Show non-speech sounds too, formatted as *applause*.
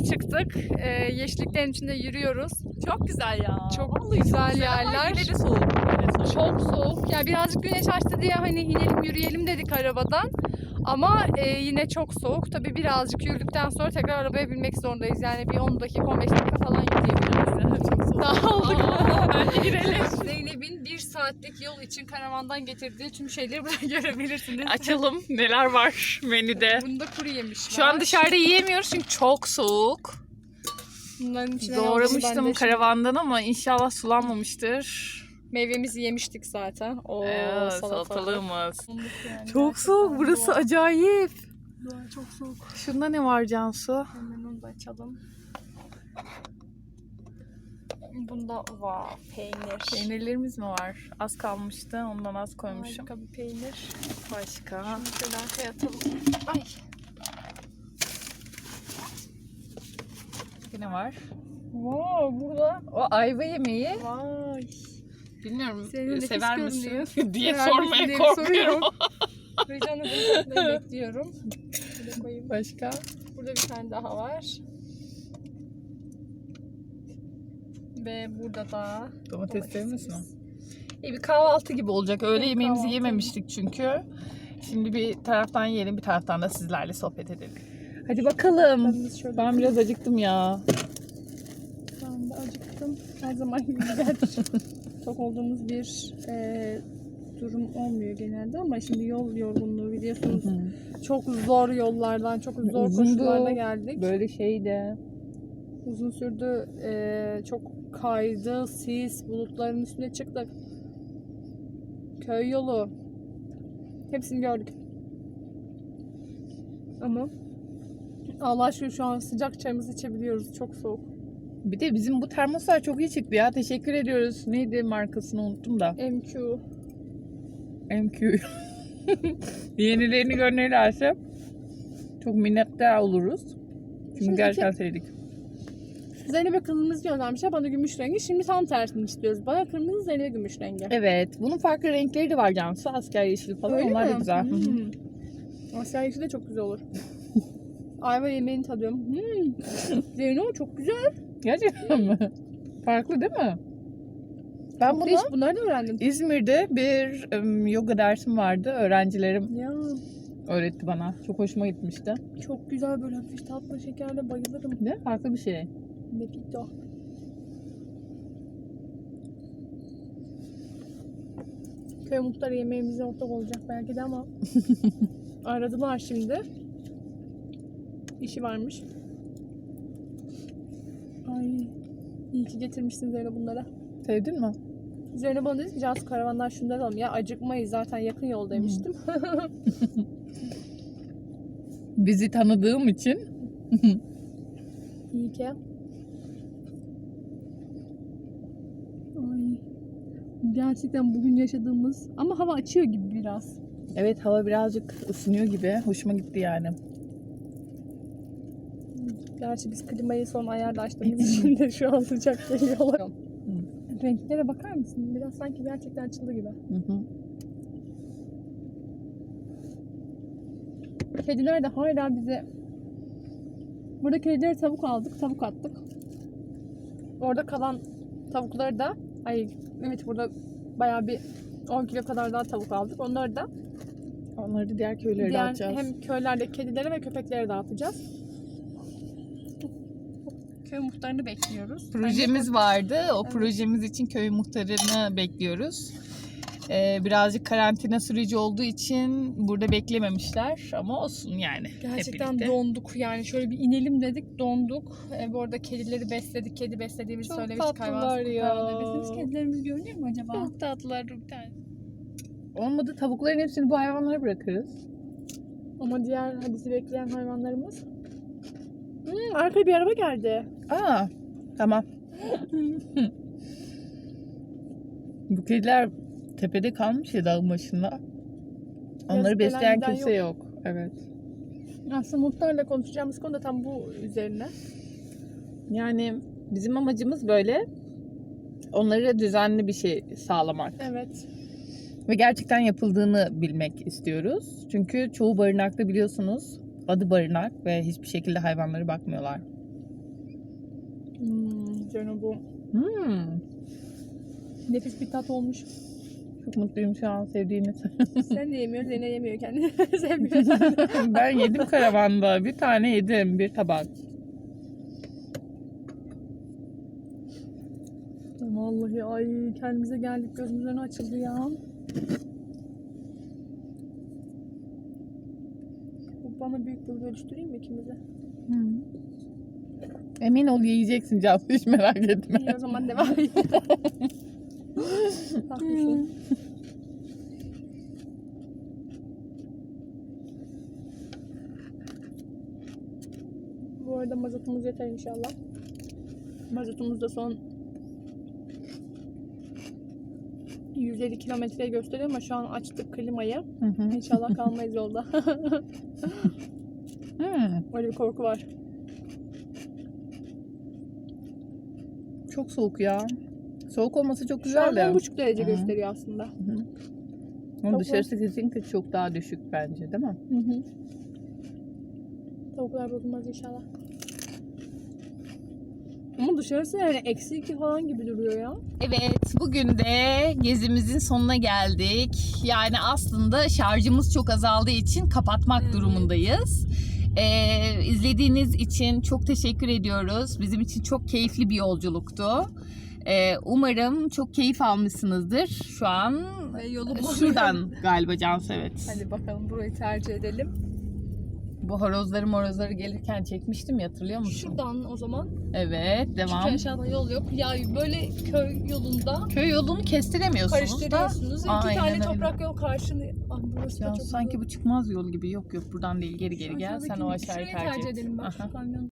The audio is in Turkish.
yeşilliğe çıktık. Ee, yeşilliklerin içinde yürüyoruz. Çok güzel ya. Çok Vallahi güzel Ama yerler. de soğuk. Çok soğuk. Yani birazcık güneş açtı diye hani inelim yürüyelim dedik arabadan. Ama e, yine çok soğuk. Tabii birazcık yürüdükten sonra tekrar arabaya binmek zorundayız. Yani bir 10 dakika 15 dakika falan yürüyebiliriz. Çok soğuk. Aa, bence girelim. *laughs* Saatlik yol için karavandan getirdiği tüm şeyleri burada *laughs* görebilirsiniz. Açalım. Neler var menüde? Bunda kuru yemişler. Şu an dışarıda yiyemiyoruz çünkü çok soğuk. Bunların içine Doğramıştım karavandan ama inşallah sulanmamıştır. Meyvemizi yemiştik zaten. Oo, Ee, salatalığımız. Yani Çok soğuk. Burası doğa- acayip. doğa çok soğuk. Şunda ne var Cansu? Hemen onu da açalım. Bunda var peynir. Peynirlerimiz mi var? Az kalmıştı. Ondan az koymuşum. Harika bir peynir. Başka. Şunu şöyle arkaya atalım. Ay. Ne var? Wow, burada o ayva yemeği. Vay. Bilmiyorum Senin sever misin *laughs* diye Sever sormaya misin diye korkuyorum. Rican'ı *laughs* bunu bekliyorum. *laughs* Şöyle koyayım. Başka? Burada bir tane daha var. Ve burada da Domateslerimiz mi? domatesimiz. E, bir kahvaltı gibi olacak. Öğle Bir yemeğimizi kahvaltı. yememiştik çünkü. Şimdi bir taraftan yiyelim, bir taraftan da sizlerle sohbet edelim. Hadi bakalım. Şöyle. Ben biraz acıktım ya. Ben de acıktım. Her zaman gibi. Tok *laughs* olduğumuz bir e, durum olmuyor genelde ama şimdi yol yorgunluğu biliyorsunuz. Çok zor yollardan, çok zor Uzundu. koşullarda geldik. Böyle şey de. Uzun sürdü. e, çok kaydı, sis, bulutların üstüne çıktık. Köy yolu. Hepsini gördük. Ama Allah aşkına şu an sıcak çayımızı içebiliyoruz. Çok soğuk. Bir de bizim bu termoslar çok iyi çıktı ya. Teşekkür ediyoruz. Neydi markasını unuttum da. MQ. MQ. *laughs* Yenilerini gönderirlerse çok minnettar oluruz. Çünkü Şimdi gerçekten sevdik. Zeynep'e kırmızı göndermişler. Bana gümüş rengi. Şimdi tam tersini istiyoruz. Bana kırmızı, Zeynep'e gümüş rengi. Evet. Bunun farklı renkleri de var Cansu. Asker yeşili falan. Öyle Onlar da mi? güzel. Hı hı. Hmm. Asya yeşili de çok güzel olur. *laughs* Ayva yemeğini tadıyorum. Hmm. *laughs* Zeynep çok güzel. Gerçekten mi? Farklı değil mi? Ben bunu Hiç bunları da öğrendim. İzmir'de bir ım, yoga dersim vardı. Öğrencilerim Ya öğretti bana. Çok hoşuma gitmişti. çok güzel böyle hafif tatlı şekerle bayılırım. Değil mi? Farklı bir şey. Nepito. Köy muhtarı yemeğimize ortak olacak belki de ama *laughs* aradılar şimdi. İşi varmış. Ay iyi ki getirmişsin Zeynep bunlara. Sevdin mi? Zeynep bana dedi ki Cansu karavandan şunları alalım ya acıkmayız zaten yakın yol demiştim. *laughs* Bizi tanıdığım için İyi ki. Ay. Gerçekten bugün yaşadığımız ama hava açıyor gibi biraz. Evet hava birazcık ısınıyor gibi. Hoşuma gitti yani. Gerçi biz klimayı son ayarda açtığımız için de şu an sıcak geliyorlar. Renklere bakar mısın? Biraz sanki gerçekten çıldı gibi. Hı hı. Kediler de hala bize... Burada kedilere tavuk aldık, tavuk attık. Orada kalan tavukları da... Ay evet burada bayağı bir 10 kilo kadar daha tavuk aldık. Onları da Onları da diğer köylere diğer dağıtacağız. hem köylerdeki kedilere ve köpeklere dağıtacağız. Köy muhtarını bekliyoruz. Projemiz vardı. O Evet. projemiz için köy muhtarını bekliyoruz. Ee, birazcık karantina süreci olduğu için burada beklememişler ama olsun yani. Gerçekten donduk yani şöyle bir inelim dedik donduk. Ee, bu arada kedileri besledik. Kedi beslediğimizi Çok söylemiştik. tatlılar ya. beslediğimiz kedilerimiz görünüyor mu acaba? Çok tatlılar bir tane. Olmadı tavukların hepsini bu hayvanlara bırakırız. Ama diğer bizi bekleyen hayvanlarımız. Hmm, arkaya bir araba geldi. Aa, tamam. *laughs* Bu kediler tepede kalmış ya dağın başında. Onları Yazık, besleyen gelen kimse giden yok. Evet. Aslında muhtarla konuşacağımız konu da tam bu üzerine. Yani bizim amacımız böyle onlara düzenli bir şey sağlamak. Evet. Ve gerçekten yapıldığını bilmek istiyoruz. Çünkü çoğu barınakta biliyorsunuz adı barınak ve hiçbir şekilde hayvanlara bakmıyorlar. Hmm, canım bu Hmm. nefis bir tat olmuş. Çok mutluyum şu an sevdiğiniz. *laughs* Sen de yemiyor, Zeyne yemiyor kendini. *laughs* Sevmiyor. *laughs* ben yedim karavanda. Bir tane yedim. Bir tabak. Vallahi ay kendimize geldik gözümüzün açıldı ya. Bu Bana büyük bir bölüştüreyim mi ikimize? Emin ol yiyeceksin Cansu hiç merak etme. İyi o zaman devam edelim. Haklısın. Bu arada mazotumuz yeter inşallah. Mazotumuz da son 150 kilometre gösteriyor ama şu an açtık klimayı. Hı hı. İnşallah kalmayız yolda. *laughs* Hmm. Öyle bir korku var. Çok soğuk ya. Soğuk olması çok Şu an güzel de. 10,5 derece Hı. gösteriyor aslında. Ama Çok dışarısı kesinlikle çok daha düşük bence değil mi? Hı hı. Tavuklar bozulmaz inşallah. Ama dışarısı yani eksi iki falan gibi duruyor ya. Evet, bugün de gezimizin sonuna geldik. Yani aslında şarjımız çok azaldığı için kapatmak Evet. durumundayız. Ee, izlediğiniz için çok teşekkür ediyoruz. Bizim için çok keyifli bir yolculuktu. Ee, umarım çok keyif almışsınızdır. Şu an Ve yolu şuradan galiba Cansu evet. Hadi bakalım burayı tercih edelim. Bu horozları morozları gelirken çekmiştim ya hatırlıyor musun? Şuradan o zaman. Evet Çünkü devam. aşağıda yol yok. Ya böyle köy yolunda Köy yolunu kestiremiyorsunuz da. karıştırıyorsunuz. İki Aynen tane öyle. toprak yol karşını... Ah burası da Ya çok sanki bu çıkmaz yol gibi. Yok yok buradan değil geri geri gel. Sen o aşağıyı tercih et. edelim bak Aha. şu kamyon.